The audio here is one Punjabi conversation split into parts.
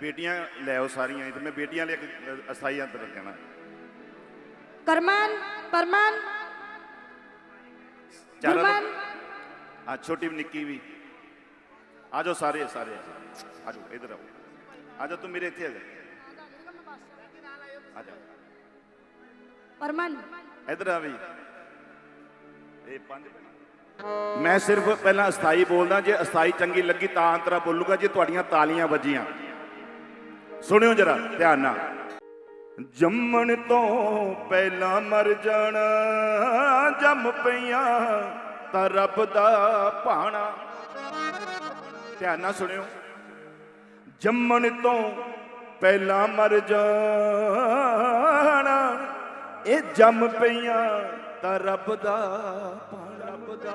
ਬੇਟੀਆਂ ਲੈ ਆਓ ਸਾਰੀਆਂ ਤੇ ਮੈਂ ਬੇਟੀਆਂ ਲਈ ਇੱਕ ਅਸਥਾਈ ਅੰਦਰ ਰੱਖਣਾ ਕਰਮਨ ਪਰਮਨ। ਚਾਰ ਗੁਰਮਨ ਆ ਛੋਟੀ ਵੀ ਨਿੱਕੀ ਵੀ। ਆ ਜਾਓ ਸਾਰੇ ਸਾਰੇ ਆ ਜਾਓ ਇਧਰ ਆਓ। ਆ ਜਾਓ ਤੂੰ ਮੇਰੇ ਇੱਥੇ ਆ ਜਾ। ਆ ਜਾ। ਪਰਮਨ। ਇਧਰ ਆ ਵੀ। ਇਹ ਪੰਜ ਮੈਂ ਸਿਰਫ ਪਹਿਲਾਂ ਅਸਥਾਈ ਬੋਲਦਾ ਜੇ ਅਸਥਾਈ ਚੰਗੀ ਲੱਗੀ ਤਾਂ ਅੰਤਰਾ ਬੋਲੂਗਾ ਜੇ ਤੁਹਾਡੀਆਂ ਤਾਲੀਆਂ ਵੱਜੀਆਂ। ਸੁਣਿਓ ਜਰਾ, ਧਿਆਨ ਨਾਲ। ਜੰਮਣ ਤੋਂ ਪਹਿਲਾਂ ਮਰ ਜਾਣਾ, ਜੰਮ ਪਈਆਂ ਤਾਂ ਰੱਬ ਦਾ ਭਾਣਾ। ਧਿਆਨ ਨਾਲ ਸੁਣਿਓ। ਜੰਮਣ ਤੋਂ ਪਹਿਲਾਂ ਮਰ ਜਾਣਾ, ਇਹ ਜੰਮ ਪਈਆਂ ਤਾਂ ਰੱਬ ਦਾ ਭਾਣਾ। ਰੱਬ ਦਾ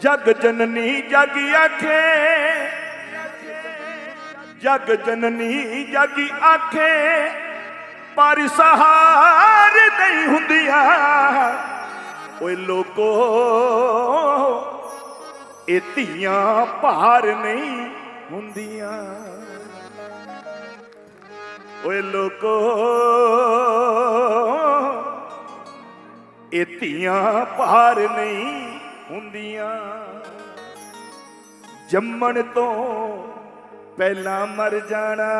ਜਗ ਜਨਨੀ ਜਗ ਆਖੇ ਜਗ ਜਨਨੀ ਜਗ ਆਖੇ, ਪਰ ਸਹਾਰ ਨਹੀਂ ਹੁੰਦੀਆਂ। ਓਏ ਲੋਕੋ, ਇਹ ਧੀਆਂ ਭਾਰ ਨਹੀਂ ਹੁੰਦੀਆਂ। ਓਏ ਲੋਕੋ, ਇਹ ਧੀਆਂ ਭਾਰ ਨਹੀਂ ਹੁੰਦੀਆਂ। ਜੰਮਣ ਤੋਂ ਪਹਿਲਾਂ ਮਰ ਜਾਣਾ,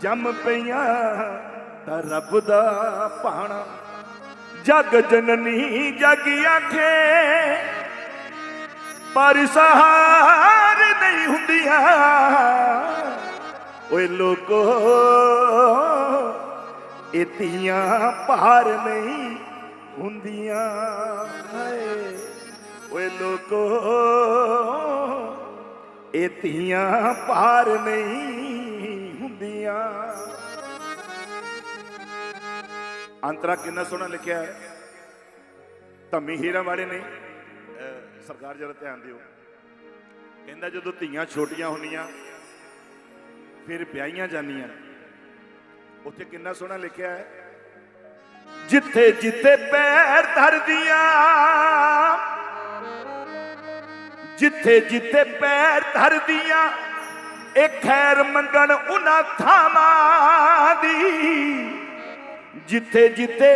ਜੰਮ ਪਈਆਂ ਤਾਂ ਰੱਬ ਦਾ ਪਾਣਾ। ਜਗ ਜਨਨੀ ਜਗ ਆਖੇ, ਪਰ ਸਹਾਰ ਨਹੀਂ ਹੁੰਦੀਆਂ। ਓਏ ਲੋਕੋ, ਇਹ ਭਾਰ ਨਹੀਂ ਹੁੰਦੀਆਂ। ਹਾਏ, ਓਏ ਲੋਕੋ ਇਹ ਧੀਆਂ ਭਾਰ ਨਹੀਂ ਹੁੰਦੀਆਂ। ਅੰਤਰਾ ਕਿੰਨਾ ਸੋਹਣਾ ਲਿਖਿਆ ਹੈ। ਧੰਮੀ ਹੀਰਾ ਵਾਲੇ ਨੇ। ਅਹ, ਸਰਕਾਰ ਜਰਾ ਧਿਆਨ ਦਿਓ। ਕਹਿੰਦਾ ਜਦੋਂ ਧੀਆਂ ਛੋਟੀਆਂ ਹੁੰਦੀਆਂ, ਫਿਰ ਵਿਆਹੀਆਂ ਜਾਂਦੀਆਂ। ਉੱਥੇ ਕਿੰਨਾ ਸੋਹਣਾ ਲਿਖਿਆ ਹੈ। ਜਿੱਥੇ ਜਿੱਥੇ ਪੈਰ ਧਰਦੀਆਂ ਜਿੱਥੇ ਜਿੱਥੇ ਪੈਰ ਧਰਦੀਆਂ ਇਹ ਖੈਰ ਮੰਗਣ ਉਹਨਾਂ ਥਾਵਾਂ ਦੀ। ਜਿੱਥੇ ਜਿੱਥੇ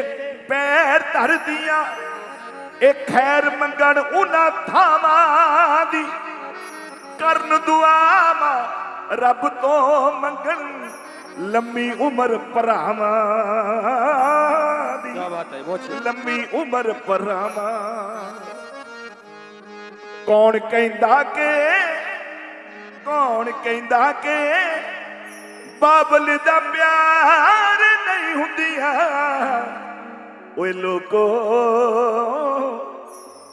ਪੈਰ ਧਰਦੀਆਂ ਇਹ ਖੈਰ ਮੰਗਣ ਉਹਨਾਂ ਥਾਵਾਂ ਦੀ। ਕਰਨ ਦੁਆਵਾਂ ਰੱਬ ਤੋਂ ਮੰਗਣ ਲੰਮੀ ਉਮਰ ਭਰਾਵਾਂ ਦੀ। ਕੀ ਬਾਤ ਹੈ ਬਹੁਤ ਲੰਮੀ ਉਮਰ ਭਰਾਵਾਂ ਕੌਣ ਕਹਿੰਦਾ ਕਿ, ਕੌਣ ਕਹਿੰਦਾ ਕਿ, ਬਾਬਲ ਦਾ ਪਿਆਰ ਨਹੀਂ ਹੁੰਦੀਆਂ ਓਏ ਲੋਕੋ,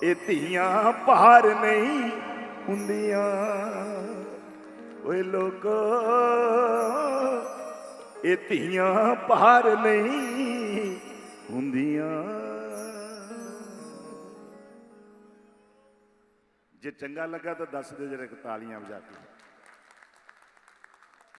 ਇਹ ਧੀਆਂ ਭਾਰ ਨਹੀਂ ਹੁੰਦੀਆਂ। ਓਏ ਲੋਕੋ, ਇਹ ਧੀਆਂ ਭਾਰ ਨਹੀਂ ਹੁੰਦੀਆਂ। ਜੇ ਚੰਗਾ ਲੱਗਾ ਤਾਂ ਦੱਸ ਦਿਓ ਜਰਾ ਤਾਲੀਆਂ ਵਜਾ ਕੇ।